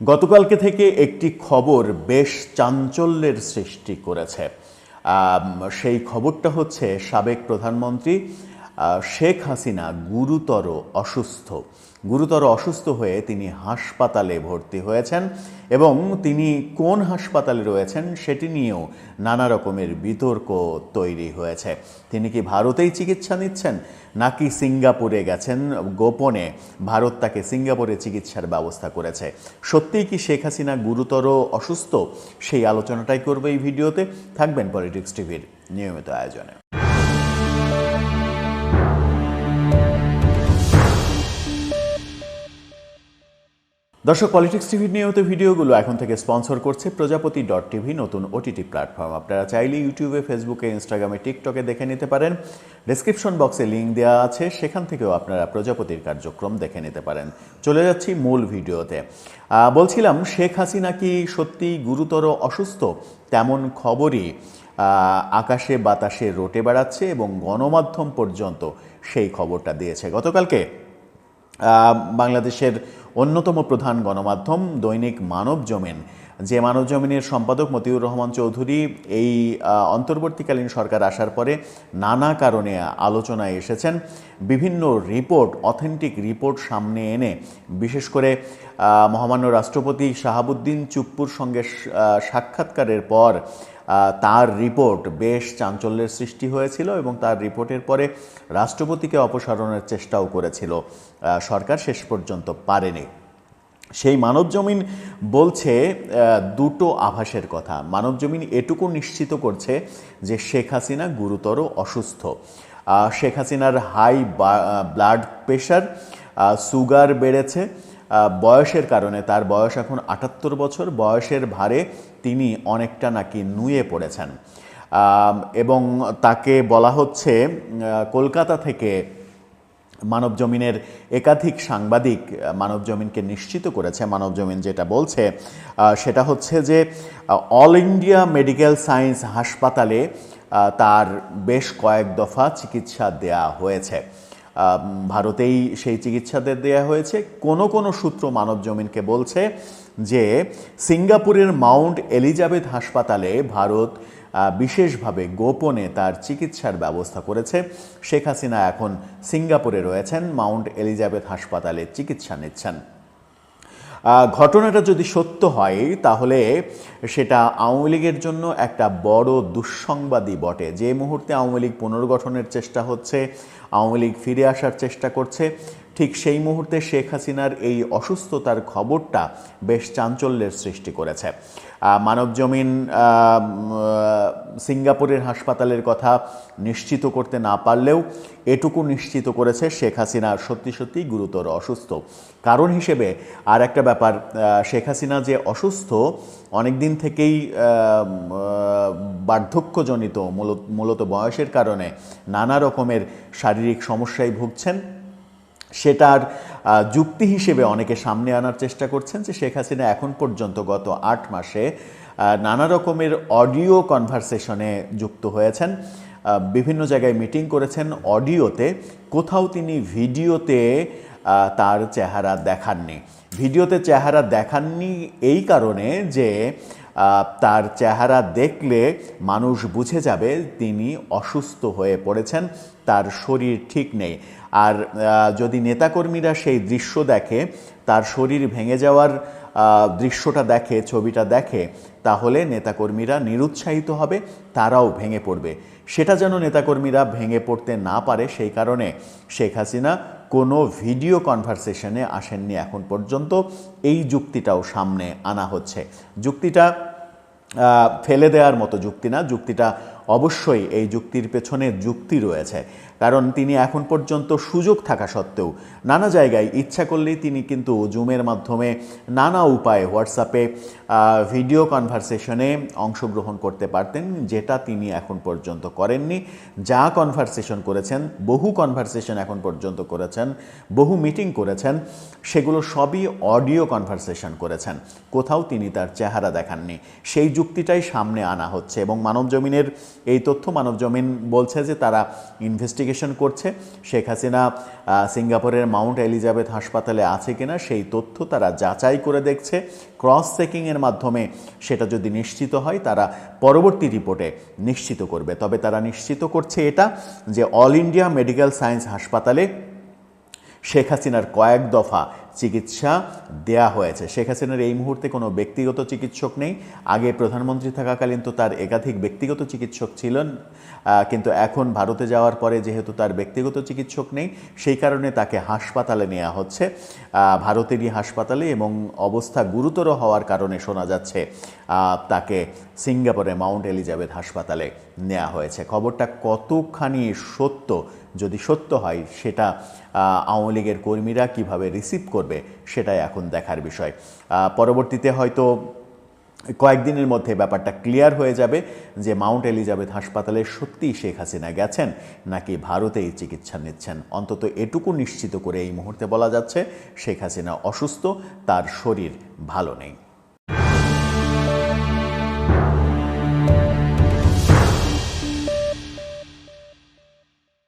গতকালকে থেকে একটি খবর বেশ চাঞ্চল্যের সৃষ্টি করেছে। সেই খবরটা হচ্ছে সাবেক প্রধানমন্ত্রী শেখ হাসিনা গুরুতর অসুস্থ। গুরুতর অসুস্থ হয়ে তিনি হাসপাতালে ভর্তি হয়েছেন এবং তিনি কোন হাসপাতালে রয়েছেন সেটি নিয়েও নানা রকমের বিতর্ক তৈরি হয়েছে। তিনি কি ভারতেই চিকিৎসা নিচ্ছেন নাকি সিঙ্গাপুরে গেছেন? গোপনে ভারত তাকে সিঙ্গাপুরে চিকিৎসার ব্যবস্থা করেছে। সত্যিই কি শেখ হাসিনা গুরুতর অসুস্থ? সেই আলোচনাটাই করবে এই ভিডিওতে। থাকবেন পলিটিক্স টিভির নিয়মিত আয়োজনে। দর্শক পলিটিক্স টিভির নিয়মিত ভিডিওগুলো এখন থেকে স্পন্সর করছে প্রজাপতি ডট টিভি, নতুন ওটিটি প্ল্যাটফর্ম আপনারা চাইলে ইউটিউবে ফেসবুকে ইনস্টাগ্রামে টিকটকে দেখে নিতে পারেন। ডেসক্রিপশন বক্সে লিঙ্ক দেওয়া আছে। সেখান থেকেও আপনারা প্রজাপতির কার্যক্রম দেখে নিতে পারেন। চলে যাচ্ছি মূল ভিডিওতে। বলছিলাম, শেখ হাসিনা কি সত্যি গুরুতর অসুস্থ? তেমন খবরই আকাশে বাতাসে রটে বেড়াচ্ছে এবং গণমাধ্যম পর্যন্ত সেই খবরটা দিয়েছে। গতকালকে বাংলাদেশের অন্যতম প্রধান গণমাধ্যম দৈনিক মানব জমিন। যে মানব জমিনের সম্পাদক মতিউর রহমান চৌধুরী এই অন্তর্বর্তীকালীন সরকার আসার পরে নানা কারণে আলোচনায় এসেছেন। বিভিন্ন রিপোর্ট, অথেন্টিক রিপোর্ট সামনে এনে বিশেষ করে মহামান্য রাষ্ট্রপতি শাহাবুদ্দিন চুপ্পুর সঙ্গে সাক্ষাৎকারের পর তার রিপোর্ট বেশ চাঞ্চল্যের সৃষ্টি হয়েছিল এবং তার রিপোর্টের পরে রাষ্ট্রপতিকে অপসারণের চেষ্টাও করেছিল। সরকার শেষ পর্যন্ত পারেনি। সেই মানবজমিন বলছে দুটো আভাসের কথা। মানবজমিন এটুকু নিশ্চিত করছে যে শেখ হাসিনা গুরুতর অসুস্থ। শেখ হাসিনার হাই ব্লাড প্রেশার সুগার বেড়েছে। বয়সের কারণে তার বয়স এখন আটাত্তর বছর। বয়সের ভারে তিনি অনেকটা নাকি নুয়ে পড়েছেন। এবং তাকে বলা হচ্ছে কলকাতা থেকে মানব জমিনের একাধিক সাংবাদিক মানব জমিনকে নিশ্চিত করেছে। মানব জমিন যেটা বলছে সেটা হচ্ছে যে অল ইন্ডিয়া মেডিকেল সায়েন্স হাসপাতালে তার বেশ কয়েক দফা চিকিৎসা দেয়া হয়েছে। ভারতেই সেই চিকিৎসাদের দেয়া হয়েছে। কোনো কোনো সূত্র মানব জমিনকে বলছে যে সিঙ্গাপুরের মাউন্ট এলিজাবেথ হাসপাতালে ভারত বিশেষভাবে গোপনে তার চিকিৎসার ব্যবস্থা করেছে। শেখ হাসিনা এখন সিঙ্গাপুরে রয়েছেন, মাউন্ট এলিজাবেথ হাসপাতালে চিকিৎসা নিচ্ছেন। ঘটনাটা যদি সত্য হয়, তাহলে সেটা আওয়ামী লীগের জন্য একটা বড় দুঃসংবাদই বটে। যে মুহূর্তে আওয়ামী লীগ পুনর্গঠনের চেষ্টা হচ্ছে, আওয়ামী লীগ ফিরে আসার চেষ্টা করছে ঠিক সেই মুহূর্তে শেখ হাসিনার এই অসুস্থতার খবরটা বেশ চাঞ্চল্যের সৃষ্টি করেছে। মানবজমিন সিঙ্গাপুরের হাসপাতালের কথা নিশ্চিত করতে না পারলেও এটুকু নিশ্চিত করেছে শেখ হাসিনা সত্যি সত্যি গুরুতর অসুস্থ। কারণ হিসেবে আর একটা ব্যাপার শেখ হাসিনা যে অসুস্থ অনেক দিন থেকেই বার্ধক্যজনিত মূলত বয়সের কারণে নানা রকমের শারীরিক সমস্যায় ভুগছেন। সেটার যুক্তি হিসেবে অনেকে সামনে আনার চেষ্টা করছেন যে শেখ হাসিনা এখন পর্যন্ত গত আট মাসে নানা রকমের অডিও কনভারসেশনে যুক্ত হয়েছেন। বিভিন্ন জায়গায় মিটিং করেছেন। অডিওতে কোথাও তিনি ভিডিওতে তার চেহারা দেখাননি। ভিডিওতে চেহারা দেখাননি এই কারণে যে তার চেহারা দেখলে মানুষ বুঝে যাবে তিনি অসুস্থ হয়ে পড়েছেন, তার শরীর ঠিক নেই। আর যদি নেতাকর্মীরা সেই দৃশ্য দেখে, তার শরীর ভেঙে যাওয়ার দৃশ্যটা দেখে, ছবিটা দেখে, তাহলে নেতাকর্মীরা নিরুৎসাহিত হবে, তারাও ভেঙে পড়বে। সেটা যেন নেতাকর্মীরা ভেঙে পড়তে না পারে, সেই কারণে শেখ হাসিনা কোনো ভিডিও কনভারসেশনে আসেননি এখন পর্যন্ত। এই যুক্তিটাও সামনে আনা হচ্ছে। যুক্তিটা ফেলে দেওয়ার মতো যুক্তি না। যুক্তিটা অবশ্যই এই যুক্তির পেছনে যুক্তি রয়েছে। কারণ তিনি এখন পর্যন্ত সুযোগ থাকা সত্ত্বেও নানা জায়গায় ইচ্ছা করলেই তিনি কিন্তু জুমের মাধ্যমে নানা উপায়ে হোয়াটসঅ্যাপে ভিডিও কনভারসেশনে অংশগ্রহণ করতে পারতেন, যেটা তিনি এখন পর্যন্ত করেননি। যা কনভারসেশন করেছেন, বহু কনভারসেশন এখন পর্যন্ত করেছেন, বহু মিটিং করেছেন, সেগুলো সবই অডিও কনভারসেশন করেছেন। কোথাও তিনি তার চেহারা দেখাননি। সেই যুক্তিটাই সামনে আনা হচ্ছে এবং মানবজমিনের, এই তথ্য মানবজমিন বলছে যে তারা ইনভেস্টিগেশন করছে। শেখ হাসিনা সিঙ্গাপুরের মাউন্ট এলিজাবেথ হাসপাতালে আছে কিনা সেই তথ্য তারা যাচাই করে দেখছে। ক্রস চেকিংয়ের মাধ্যমে সেটা যদি নিশ্চিত হয়, তারা পরবর্তী রিপোর্টে নিশ্চিত করবে। তবে তারা নিশ্চিত করছে এটা যে অল ইন্ডিয়া মেডিকেল সায়েন্স হাসপাতালে শেখ হাসিনার কয়েক দফা চিকিৎসা দেয়া হয়েছে। শেখ হাসিনার এই মুহূর্তে কোনো ব্যক্তিগত চিকিৎসক নেই। আগে প্রধানমন্ত্রী থাকাকালীন তো তার একাধিক ব্যক্তিগত চিকিৎসক ছিলেন কিন্তু এখন ভারতে যাওয়ার পরে যেহেতু তার ব্যক্তিগত চিকিৎসক নেই, সেই কারণে তাকে হাসপাতালে নেওয়া হচ্ছে। ভারতেরই হাসপাতালে এবং অবস্থা গুরুতর হওয়ার কারণে শোনা যাচ্ছে তাকে সিঙ্গাপুরে মাউন্ট এলিজাবেথ হাসপাতালে নেওয়া হয়েছে। খবরটা কতখানি সত্য, যদি সত্য হয় সেটা আওয়ামী লীগের কর্মীরা কীভাবে রিসিভ করবে সেটাই এখন দেখার বিষয়। পরবর্তীতে হয়তো কয়েকদিনের মধ্যে ব্যাপারটা ক্লিয়ার হয়ে যাবে যে মাউন্ট এলিজাবেথ হাসপাতালে সত্যিই শেখ হাসিনা গেছেন নাকি ভারতেই চিকিৎসা নিচ্ছেন। অন্তত এটুকু নিশ্চিত করে এই মুহূর্তে বলা যাচ্ছে, শেখ হাসিনা অসুস্থ, তার শরীর ভালো নেই।